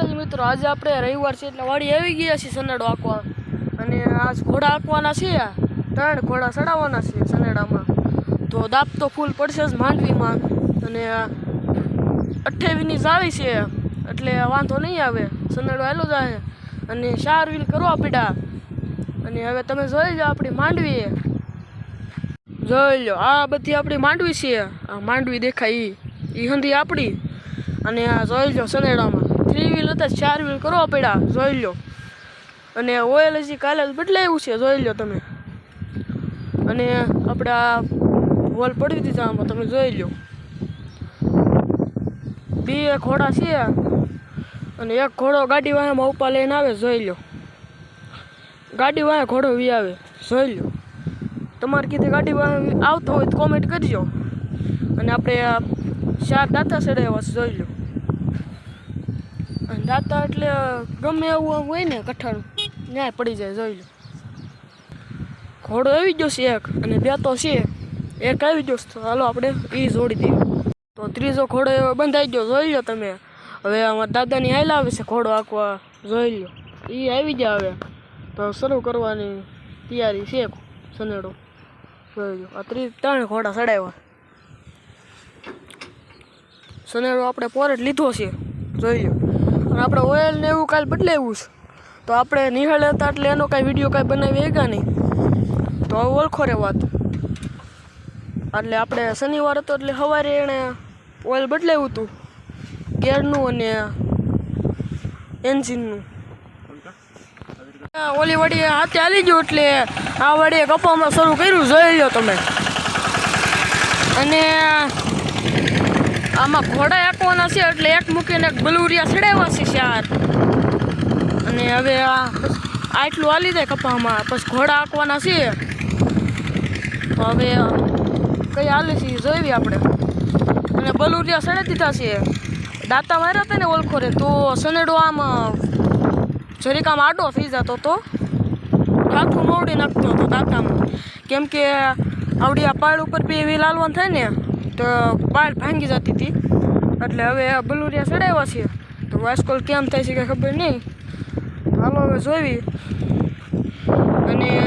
માતાજી મિત્રો, આજે આપણે રવિવાર છે એટલે વાડી આવી ગયા છીએ સનેડો આંકવા અને આજ ઘોડા આંકવાના છે ત્રણ ઘોડા ચડાવવાના છે સનેડામાં તો દાપ તો ફૂલ પડશે જ માંડવીમાં. અને અઠ્ઠાવીસની આવી છે. એટલે વાંધો નહીં આવે. સનેડો આવેલો જાય અને ચાર વ્હીલ કરવા પીડા અને હવે તમે જોઈ લો આપણી માંડવી જોઈ લો, આ બધી આપણી માંડવી છે. આ માંડવી દેખાય એ હંધી આપણી. અને આ જોઈ લો સનેડામાં થ્રી વ્હીલ હતા, ચાર વ્હીલ કરવા પડ્યા, જોઈ લો અને ઓઇલ હજી કાલે બદલાયું છે, જોઈ લો તમે. અને આપણે વોલ પડી દીધા આમાં, તમે જોઈ લો બે ઘોડા છે. અને એક ઘોડો ગાડી વાયામાં ઉપા લઈને આવે, જોઈ લો ગાડી વાયા ઘોડો વી આવે, જોઈ લો તમારે કીધે ગાડી વાયા આવતો હોય તો કોમેન્ટ કરજો. અને આપણે ચાર દાંતા ચડાવ્યા જોઈ લો દાંતા એટલે ગમે એવું હોય ને કઠણ, ન્યાય પડી જાય, જોઈ લો. ઘોડો આવી ગયો છે એક અને બે તો છે. એક આવી ગયો તો હાલો આપણે એ જોડી દઈએ. તો ત્રીજો ઘોડો એવો બંધાઈ ગયો, જોઈ લો તમે. હવે અમારા દાદાની હાલ આવે છે ઘોડો આંકવા જોઈ લો. એ આવી ગયા હવે. તો શરૂ કરવાની તૈયારી છે સનેડો જોઈ લો. આ ત્રીજ ત્રણ ઘોડા ચડાવ્યા. સનેડો આપણે પોરેટ લીધો છે. જોઈ લો. અને આપણે ઓઇલ ને એવું કાંઈ બદલાવ્યું છે. તો આપણે નિહાળ હતા એટલે એનો કાંઈ વીડિયો કાંઈ બનાવી ગયા નહીં. તો હવે ઓળખો રે વાત. એટલે આપણે શનિવાર હતો એટલે સવારે એણે ઓઇલ બદલાવ્યું હતું. ગેરનું અને એન્જિનનું. ઓલી વડી હાથે હાલી ગયું એટલે આ વડીએ કપામાં શરૂ કર્યું, જોઈ લો તમે. અને આમાં ઘોડા એકવાના છે એટલે એક મૂકીને એક બલુરિયા ચડાવ્યા છે ચાર અને હવે આ આટલું હાલી જાય કપામાં. પછી ઘોડા આંકવાના છે. તો હવે કઈ હાલે છે જોઈએ આપણે. અને બલુરિયા સડે દીધા છે. દાંતા માર્યા હતા ને ઓલખોરે, તો સનેડો આમ, જરીક આમ આડો થઈ જતો તો. આખું મોડી નાખતો હતો દાંતામાં. કેમ કે આવડી આ પાડ ઉપર બે એવી લાલવાનું થાય ને તો પાડ ભાંગી જતી હતી. એટલે હવે આ બલુરિયા ચડાવ્યા છે તો વાસ્કોલ કેમ થાય છે કે ખબર નહીં. હાલો હવે જોવી. અને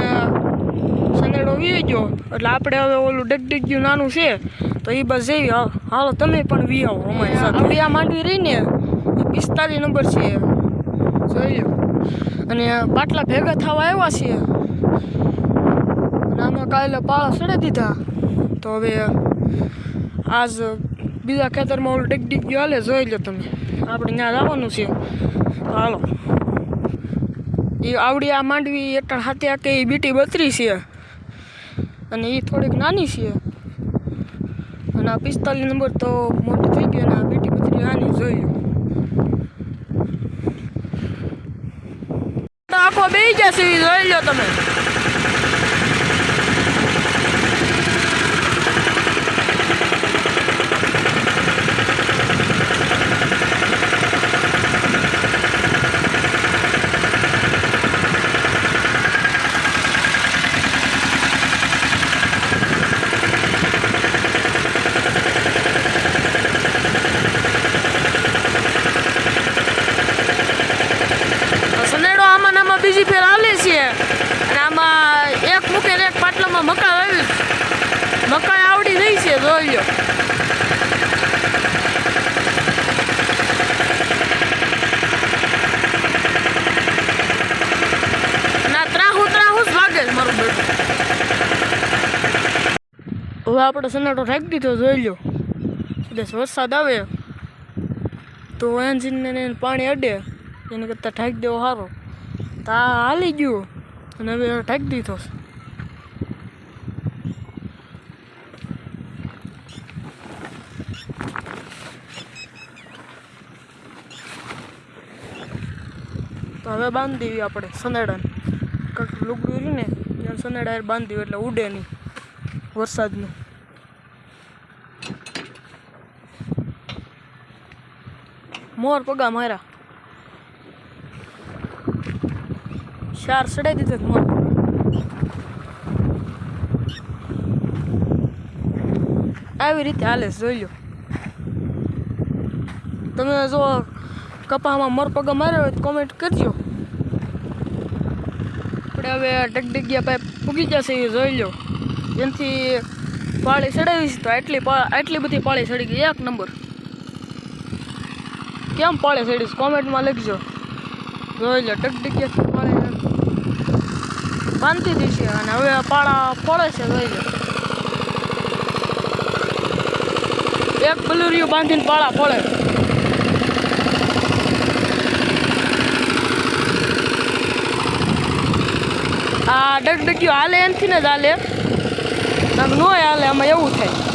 સનેડો વી ગયો. એટલે આપણે હવે ઓલું ડગડગ્યું નાનું છે તો એ બસ જઈ હાલ- તમે પણ વી આવો અમારી સાથે. આ માંડવી રહીને એ પિસ્તાલીસ નંબર છે. જોઈ અને બાટલા ભેગા થવા આવ્યા છે અને આમાં કાલે પાળા ચડાવી દીધા. તો હવે આજ બીજા ખેતરમાં ઓલું ડગડગ્યું હાલે, જોઈ લો તમે. આપણે ત્યાં જવાનું છે. હાલો. એ આવડી આ માંડવી એકણ હાથે આકે એ બીટી બત્રી છે. અને એ થોડીક નાની છે. અને આ પિસ્તાલીસ નંબર તો મોટી થઈ ગયો અને આ બીટી બત્રી નાની જોઈ આખો બે જશે જોઈ લો તમે સનેડો આમાં ને આમાં બીજી ફેર હાલે છે અને આમાં એક મૂકે ને એક પાટલામાં મકાઈ આવી મકાઈ આવડી નહીં છે જોઈ લો ના ત્રાહું ત્રાહું જ ભાગે છે મારું બેટું હવે આપણે સન્નાટો રાખી દીધો, જોઈ લો કદાચ વરસાદ આવે, તો એન્જિનને એને પાણી અડે, એને કરતાં ઠાકી દેવો સારો તો આ હાલી ગયું, અને હવે ઠાકી દીધો. તો હવે બાંધી દેવી આપણે સનેડાને. કંઈક લુગડું રહ્યું ને સનેડા બાંધી એટલે ઉડે નહીં વરસાદનું. મોર પગા મારા ચાર સડાઈ દીધો મોર. આવી રીતે હાલે જોઈ લો. તમે જો કપામાં મરપગા માર્યો હોય તો કોમેન્ટ કરજો. આપણે હવે ડગડગિયા પાઇપ પૂગી જશે એ જોઈ લો. જેનાથી પાળી ચડાવીશ તો આટલી આટલી બધી પાળી ચડી ગઈ, એક નંબર. કેમ પાડે ચડીશ કોમેન્ટમાં લખજો. જોઈ લો ડગડગિયા પાડે બાંધી દીશે અને હવે પાળા ફળે છે, જોઈ લો. એક બલુરિયું બાંધીને પાળા પડે. આ ડગડગ્યું હાલે એનથી ને જ હાલે. નો હાલે, આમાં એવું થાય.